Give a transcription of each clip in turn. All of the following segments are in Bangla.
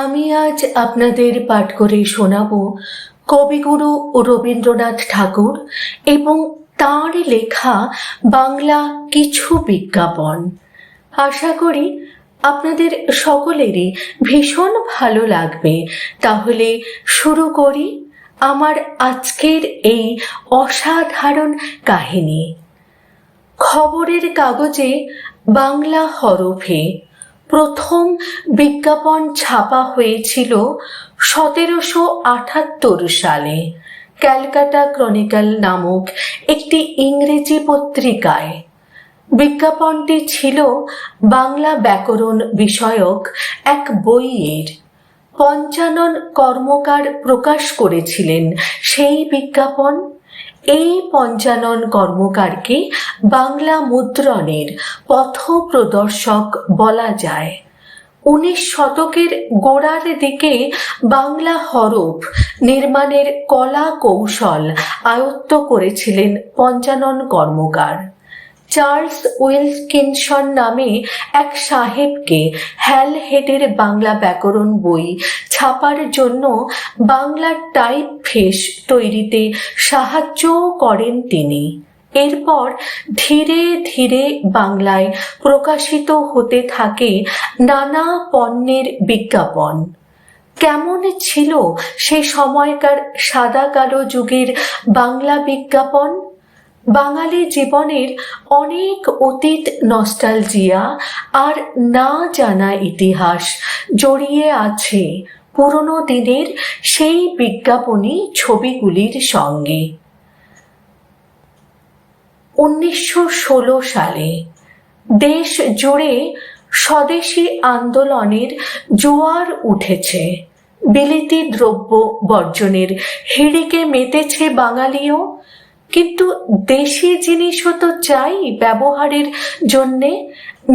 আমি আজ আপনাদের পাঠ করে শোনাব কবিগুরু রবীন্দ্রনাথ ঠাকুর এবং তাঁর লেখা বাংলা কিছু বিজ্ঞাপন। আশা করি আপনাদের সকলেরই ভীষণ ভালো লাগবে। তাহলে শুরু করি আমার আজকের এই অসাধারণ কাহিনী। খবরের কাগজে বাংলা হরফে প্রথম বিজ্ঞাপন ছাপা হয়েছিল সতেরোশো আটাত্তর সালে। ক্যালকাটা ক্রনিকল নামক একটি ইংরেজি পত্রিকায়। বিজ্ঞাপনটি ছিল বাংলা ব্যাকরণ বিষয়ক এক বইয়ের। পঞ্চানন কর্মকার প্রকাশ করেছিলেন সেই বিজ্ঞাপন। এই পঞ্চানন কর্মকারকে বাংলা মুদ্রণের পথ প্রদর্শক বলা যায়। উনিশ শতকের গোড়ার দিকে বাংলা হরফ নির্মাণের কলা কৌশল আয়ত্ত করেছিলেন পঞ্চানন কর্মকার। চার্লস উইলকিনসন নামে এক সাহেবকে হ্যাল হেডের বাংলা ব্যাকরণ বই ছাপার জন্য বাংলা টাইপ ফেস তৈরিতে সাহায্যও করেন তিনি। এরপর ধীরে ধীরে বাংলায় প্রকাশিত হতে থাকে নানা পণ্যের বিজ্ঞাপন। কেমন ছিল সে সময়কার সাদা কালো যুগের বাংলা বিজ্ঞাপন? বাঙালি জীবনের অনেক অতীত নস্টালজিয়া আর না জানা ইতিহাস জড়িয়ে আছে পুরনো দিনের সেই বিজ্ঞাপনী ছবিগুলির সঙ্গে। উনিশশো ষোলো সালে দেশ জুড়ে স্বদেশী আন্দোলনের জোয়ার উঠেছে। বিলিতি দ্রব্য বর্জনের হিড়িকে মেতেছে বাঙালিও। কিন্তু দেশি জিনিসও তো চাই ব্যবহারের জন্যে।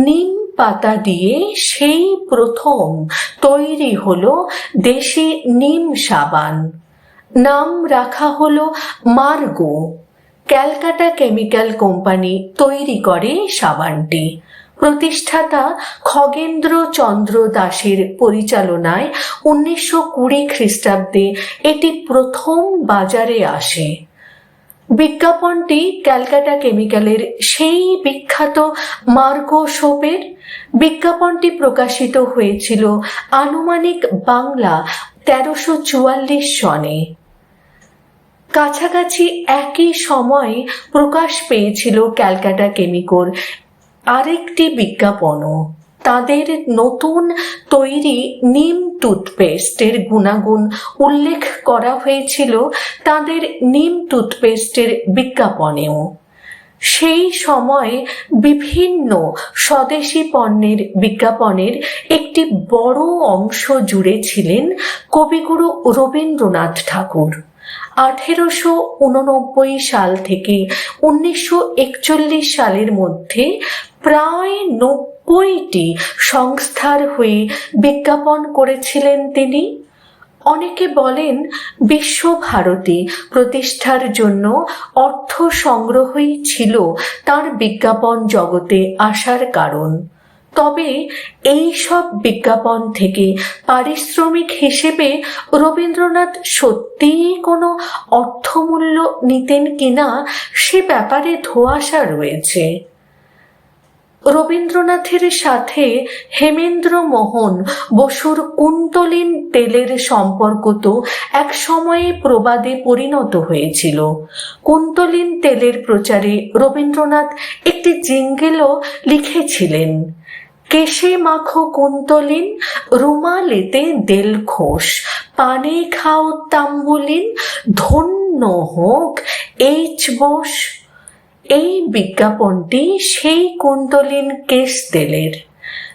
নিম পাতা দিয়ে সেই প্রথম তৈরি হলো দেশি নিম সাবান। নাম রাখা হলো মার্গো। ক্যালকাটা কেমিক্যাল কোম্পানি তৈরি করে সাবানটি। প্রতিষ্ঠাতা খগেন্দ্র চন্দ্র দাসের পরিচালনায় উনিশশো কুড়ি খ্রিস্টাব্দে এটি প্রথম বাজারে আসে। বিজ্ঞাপনটি ক্যালকাটা কেমিক্যালের সেই বিখ্যাত মার্গো সোপের বিজ্ঞাপনটি প্রকাশিত হয়েছিল আনুমানিক বাংলা তেরোশো চুয়াল্লিশ সনে। কাছাকাছি একই সময়ে প্রকাশ পেয়েছিল ক্যালকাটা কেমিকোর আরেকটি বিজ্ঞাপনও। তাদের নতুন তৈরি নিম টুথপেস্টের গুণাগুণ উল্লেখ করা হয়েছিল তাদের নিম টুথপেস্টের বিজ্ঞাপনেও। সেই সময় বিভিন্ন স্বদেশি পণ্যের বিজ্ঞাপনের একটি বড় অংশ জুড়ে ছিলেন কবিগুরু রবীন্দ্রনাথ ঠাকুর। আঠেরোশো উননব্বই সাল থেকে উনিশশো একচল্লিশ সালের মধ্যে প্রায় নব্বইটি সংস্থার হয়ে বিজ্ঞাপন করেছিলেন তিনি। অনেকে বলেন বিশ্বভারতী প্রতিষ্ঠার জন্য অর্থ সংগ্রহই ছিল তার বিজ্ঞাপন জগতে আসার কারণ। তবে এই সব বিজ্ঞাপন থেকে পারিশ্রমিক হিসেবে রবীন্দ্রনাথ সত্যিই কোনো অর্থমূল্য নিতেন কিনা সে ব্যাপারে ধোঁয়াশা রয়েছে। রবীন্দ্রনাথের সাথে হেমেন্দ্র মোহন বসুর কুন্তলীন তেলের সম্পর্ক তো এক সময়ে প্রবাদে পরিণত হয়েছিল। কুন্তলীন তেলের প্রচারে রবীন্দ্রনাথ একটি জিঙ্গেলও লিখেছিলেন, কেশে মাখো কুন্তলিন রুমালেতে দেল ঘোষ, পানে খাও তাম্বুলিন, ধন্য হোক, এইচ বোস এই বিজ্ঞাপনটি সেই কুন্তলিন কেশ তেলের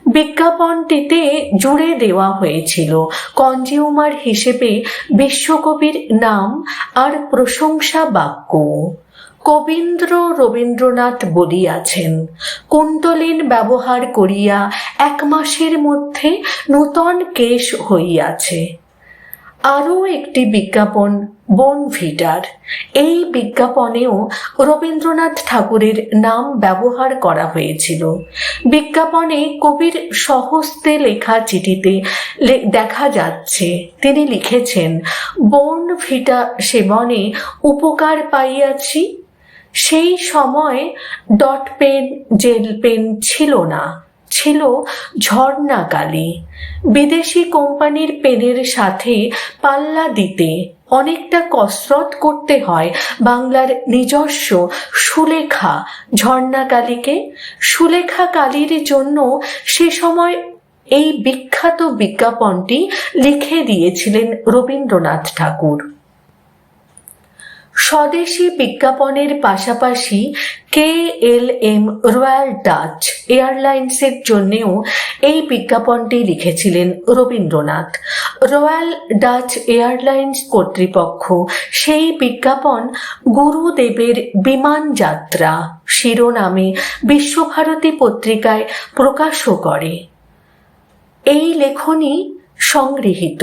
বিজ্ঞাপনটিতে জুড়ে দেওয়া হয়েছিল কনজিউমার হিসেবে বিশ্বকবির নাম আর প্রশংসা বাক্য। কবীন্দ্র রবীন্দ্রনাথ বলিয়াছেন, কুন্তলিন ব্যবহার করিয়া এক মাসের মধ্যে নূতন কেশ হইয়াছে। আরও একটি বিজ্ঞাপন বনভিটার এই বিজ্ঞাপনেও রবীন্দ্রনাথ ঠাকুরের নাম ব্যবহার করা হয়েছিল। বিজ্ঞাপনে কবির সহস্তে লেখা চিঠিতে দেখা যাচ্ছে, তিনি লিখেছেন বনভিটা সেবনে উপকার পাইয়াছি, সেই সময় ডট পেন, জেল পেন ছিল না। ছিল ঝর্ণা কালি বিদেশি কোম্পানির পেনের সাথে পাল্লা দিতে অনেকটা কসরত করতে হয় বাংলার নিজস্ব সুলেখা ঝর্ণা কালীকে সুলেখা কালীর জন্য সে সময় এই বিখ্যাত বিজ্ঞাপনটি লিখে দিয়েছিলেন রবীন্দ্রনাথ ঠাকুর। স্বদেশি বিজ্ঞাপনের পাশাপাশি K L M royal Dutch এয়ারলাইন্সের জন্যেও এই বিজ্ঞাপনটি লিখেছিলেন রবীন্দ্রনাথ। রয়্যাল ডাচ এয়ারলাইন্স কর্তৃপক্ষ সেই বিজ্ঞাপন গুরুদেবের বিমান যাত্রা শিরোনামে বিশ্বভারতী পত্রিকায় প্রকাশও করে। এই লেখনী সংগৃহীত।